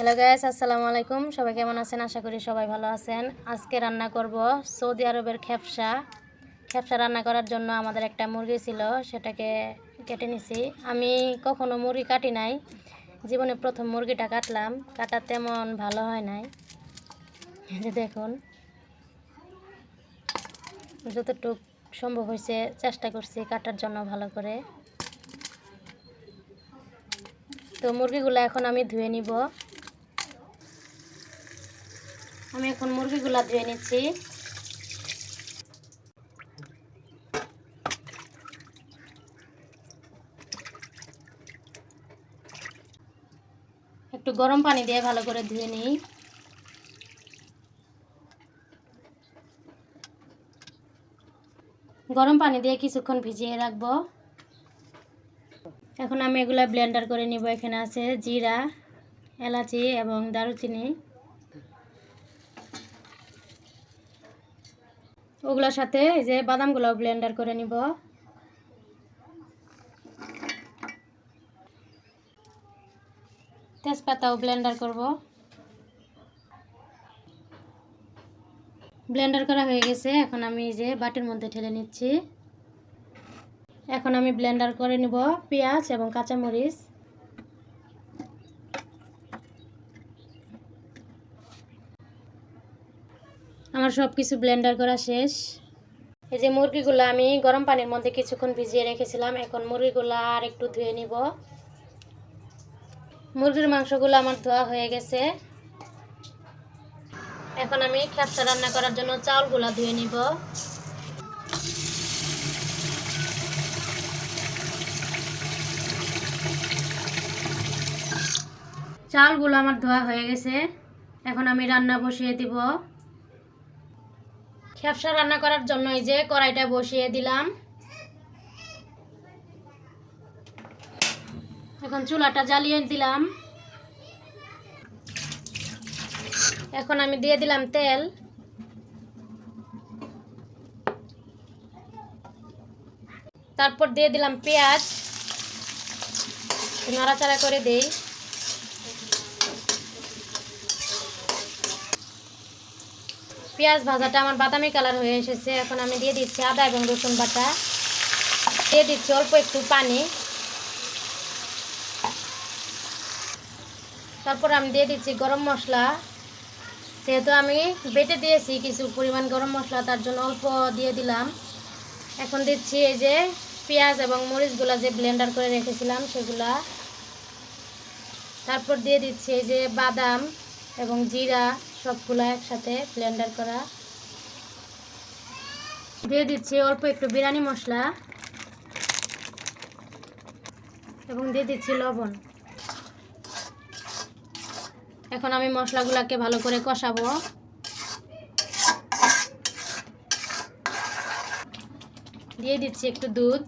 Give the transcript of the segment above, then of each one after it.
Hello guys আসসালামু আলাইকুম। সবাই কেমন আছেন? আশা করি সবাই ভালো আছেন। আজকে রান্না করব সৌদি আরবের খেপসা। খেপসা রান্না করার জন্য আমাদের একটা মুরগি ছিল, সেটাকে কেটে নিছি। আমি কখনো মুরগি কাটি নাই। জীবনে প্রথম মুরগিটা কাটলাম। কাটা তেমন ভালো হয় নাই। যে দেখুন। যতটুক সম্ভব হয়েছে চেষ্টা করছি কাটার জন্য ভালো করে। তো মুরগিগুলো এখন আমি ধুয়ে নিব। আমি এখন মুরগিগুলা ধুয়ে নিচ্ছি। একটু গরম পানি দিয়ে ভালো করে ধুয়ে নিই। গরম পানি দিয়ে কিছুক্ষণ ভিজিয়ে রাখব। এখন আমি এগুলা ব্লেন্ডার করে নিব। এখানে আছে জিরা, এলাচি এবং দারুচিনি। ওগুলোর সাথে এই যে বাদামগুলো ব্লেন্ডার করে নিব। তেজপাতাও ব্লেন্ডার করব। ব্লেন্ডার করা হয়ে গেছে, এখন আমি যে বাটির মধ্যে ঠেলে নিচ্ছি। এখন আমি ব্লেন্ডার করে নিব পেঁয়াজ এবং কাঁচামরিচ। আমার সব কিছু ব্লেন্ডার করা শেষ। এই যে মুরগিগুলো আমি গরম পানির মধ্যে কিছুক্ষণ ভিজিয়ে রেখেছিলাম, এখন মুরগিগুলো আর একটু ধুয়ে নিব। মুরগির মাংসগুলো আমার ধোয়া হয়ে গেছে। এখন আমি খেপসা রান্না করার জন্য চাউলগুলো ধুয়ে নিব। চাউলগুলো আমার ধোয়া হয়ে গেছে। এখন আমি রান্না বসিয়ে দিব। খেপসা রান্না করার জন্য এই যে কড়াইটা বসিয়ে দিলাম। এখন চুলাটা জ্বালিয়ে দিলাম। এখন আমি দিয়ে দিলাম তেল। তারপর দিয়ে দিলাম পেঁয়াজ। নাড়াচাড়া করে দেই। পেঁয়াজ ভাজাটা আমার বাদামি কালার হয়ে এসেছে। এখন আমি দিয়ে দিচ্ছি আদা এবং রসুন বাটা। দিয়ে দিচ্ছি অল্প একটু পানি। তারপর আমি দিয়ে দিচ্ছি গরম মশলা। যেহেতু আমি বেটে দিয়েছি কিছু পরিমাণ গরম মশলা, তার জন্য অল্প দিয়ে দিলাম। এখন দিচ্ছি এই যে পেঁয়াজ এবং মরিচগুলো যে ব্লেন্ডার করে রেখেছিলাম, সেগুলা। তারপর দিয়ে দিচ্ছি এই যে বাদাম এবং জিরা। সবগুলো একসাথে ব্লেন্ডার করা। দিয়ে দিচ্ছি অল্প একটু বিরিয়ানি মশলা এবং দিয়ে দিচ্ছি লবণ। এখন আমি মশলাগুলোকে ভালো করে কষাবো। দিয়ে দিচ্ছি একটু দুধ।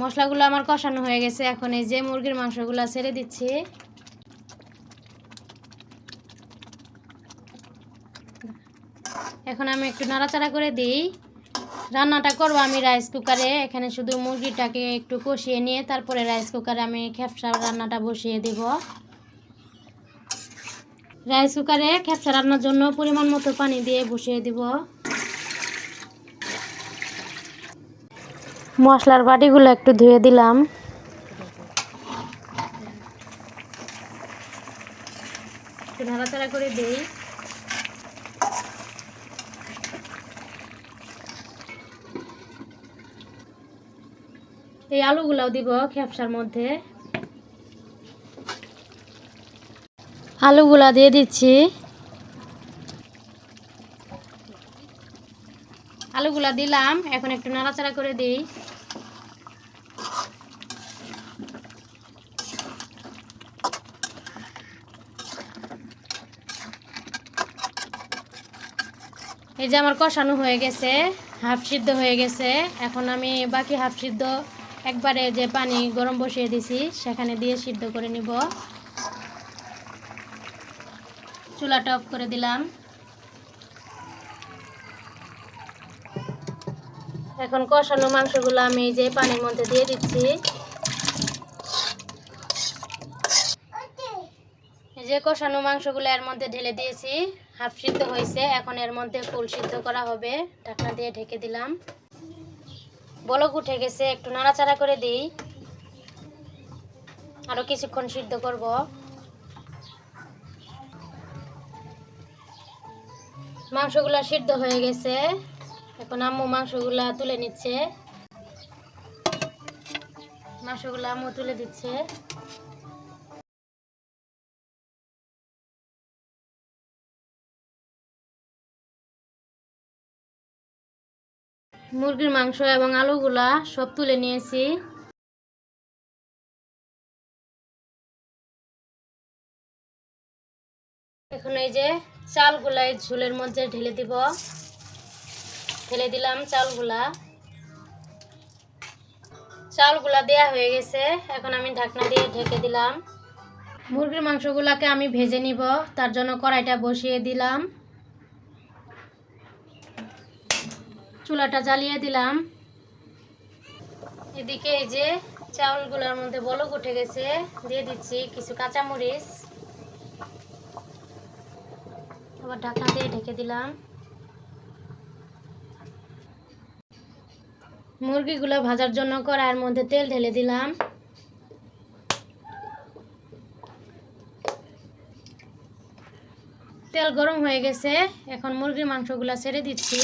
মশলাগুলো আমার কষানো হয়ে গেছে। এখন এই যে মুরগির মাংসগুলো ছেড়ে দিচ্ছি। এখন আমি একটু নাড়াচাড়া করে দিই। রান্নাটা করব আমি রাইস কুকারে এখানে শুধু মুরগিটাকে একটু কষিয়ে নিয়ে তারপরে রাইস কুকারে আমি খেপসা রান্নাটা বসিয়ে দিব। রাইস কুকারে খেপসা রান্নার জন্য পরিমাণ মতো পানি দিয়ে বসিয়ে দিব। মশলার বাটিগুলো একটু ধুয়ে দিলাম। নাড়াচাড়া করে দিই। এই আলুগুলাও দিব খেপসার মধ্যে। আলুগুলা দিয়ে দিচ্ছি। আলুগুলা দিলাম এখন একটু নাড়াচাড়া করে দিই। এই যে আমার কষানো হয়ে গেছে, হাফ সিদ্ধ হয়ে গেছে। এখন আমি বাকি হাফ সিদ্ধ একবারে যে পানি গরম বসিয়ে দিছি, সেখানে দিয়ে সিদ্ধ করে নিব। চুলাটা অফ করে দিলাম। এখন কষানো মাংসগুলো আমি যে পানির মধ্যে দিয়ে দিচ্ছি। যে কষানো মাংসগুলো এর মধ্যে ঢেলে দিয়েছি। হাফ সিদ্ধ হয়েছে, এখন এর মধ্যে ফুল সিদ্ধ করা হবে। ঢাকনা দিয়ে ঢেকে দিলাম। বলক উঠে গেছে, একটু নাড়াচাড়া করে দিই। আরও কিছুক্ষণ সিদ্ধ করব। মাংসগুলা সিদ্ধ হয়ে গেছে। এখন আম্মু মাংসগুলা তুলে নিচ্ছে। মাংসগুলা আম্মু তুলে দিচ্ছে। মুরগির মাংস এবং আলুগুলা সব তুলে নিয়েছি। এখন এই যে চালগুলা এই ঝোলের মধ্যে ঢেলে দিব। ঢেলে দিলাম চালগুলা। চালগুলা দেয়া হয়ে গেছে। এখন আমি ঢাকনা দিয়ে ঢেকে দিলাম। মুরগির মাংসগুলাকে আমি ভেজে নিব। তার জন্য কড়াইটা বসিয়ে দিলাম। চুলাটা জ্বালিয়ে দিলাম। এদিকে এই যে চাউলগুলোর মধ্যে বলক উঠে গেছে, দিয়ে দিচ্ছি কিছু কাঁচামরিচ। আবার ঢাকনা দিয়ে ঢেকে দিলাম। মুরগিগুলো ভাজার জন্য কড়াইয়ের মধ্যে তেল ঢেলে দিলাম। তেল গরম হয়ে গেছে, এখন মুরগির মাংসগুলো ছেড়ে দিচ্ছি।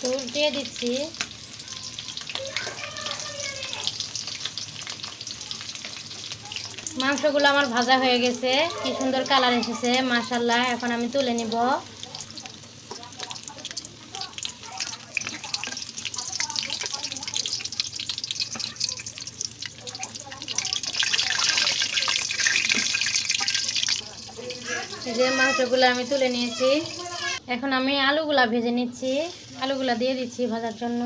তো উল্টিয়ে দিচ্ছি। মাংসগুলো আমার ভাজা হয়ে গেছে। কি সুন্দর কালার এসেছে মাশাল্লাহ এখন আমি তুলে নিব। যে মাংসগুলো আমি তুলে নিয়েছি। এখন আমি আলুগুলা ভেজে নিচ্ছি। আলুগুলা দিয়ে দিচ্ছি ভাজার জন্য।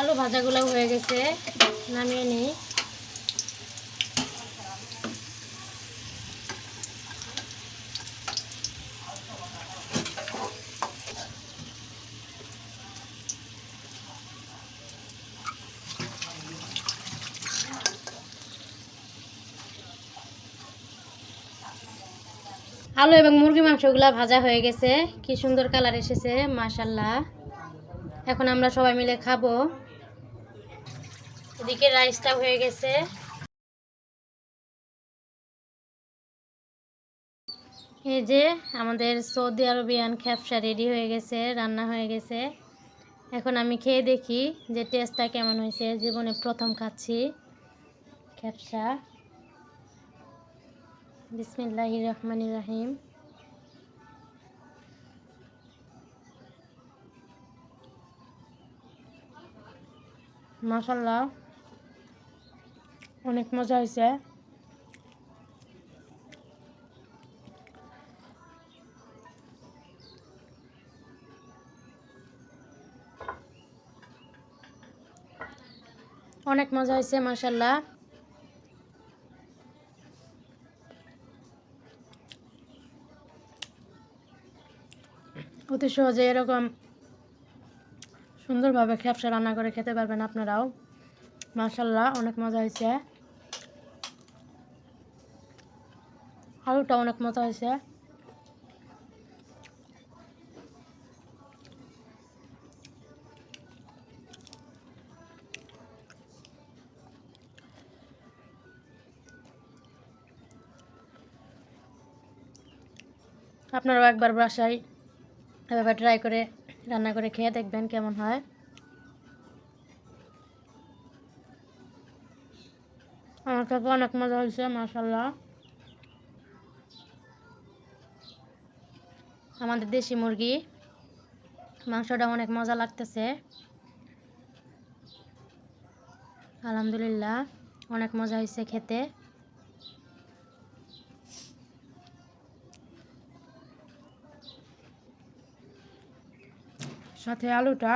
আলু ভাজাগুলো হয়ে গেছে নামিয়ে নিই। আলু এবং মুরগি মাংসগুলো ভাজা হয়ে গেছে। কি সুন্দর কালার এসেছে মাশাল্লাহ এখন আমরা সবাই মিলে খাব। এদিকে রাইসটা হয়ে গেছে। এই যে আমাদের সৌদি আরবিয়ান খ্যাপসা রেডি হয়ে গেছে, রান্না হয়ে গেছে। এখন আমি খেয়ে দেখি যে টেস্টটা কেমন হয়েছে। জীবনে প্রথম খাচ্ছি খ্যাপসা। বিসমিল্লাহ রহমান রাহিম মাসাল্লাহ অনেক মজা হয়েছে। অনেক মজা হয়েছে মাসাল্লাহ অতি সহজে এরকম সুন্দরভাবে খ্যাপসা রান্না করে খেতে পারবেন আপনারাও। মাসাল্লাহ অনেক মজা হয়েছে। আলুটা অনেক মজা হয়েছে। আপনারাও একবার বাসায় এভাবে ট্রাই করে রান্না করে খেয়ে দেখবেন কেমন হয়। আমার কাছে অনেক মজা হয়েছে মাসাল্লাহ আমাদের দেশি মুরগি, মাংসটা অনেক মজা লাগতেছে। আলহামদুলিল্লাহ, অনেক মজা হয়েছে খেতে। সাথে আলুটা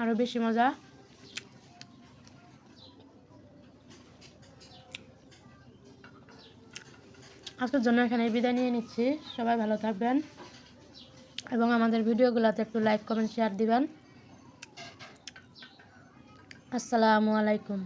আরও বেশি মজা। আজকের জন্য এখানে বিদায় নিয়ে নিচ্ছি। সবাই ভালো থাকবেন এবং আমাদের ভিডিওগুলোতে একটু লাইক কমেন্ট শেয়ার দিবেন। আসসালামু আলাইকুম।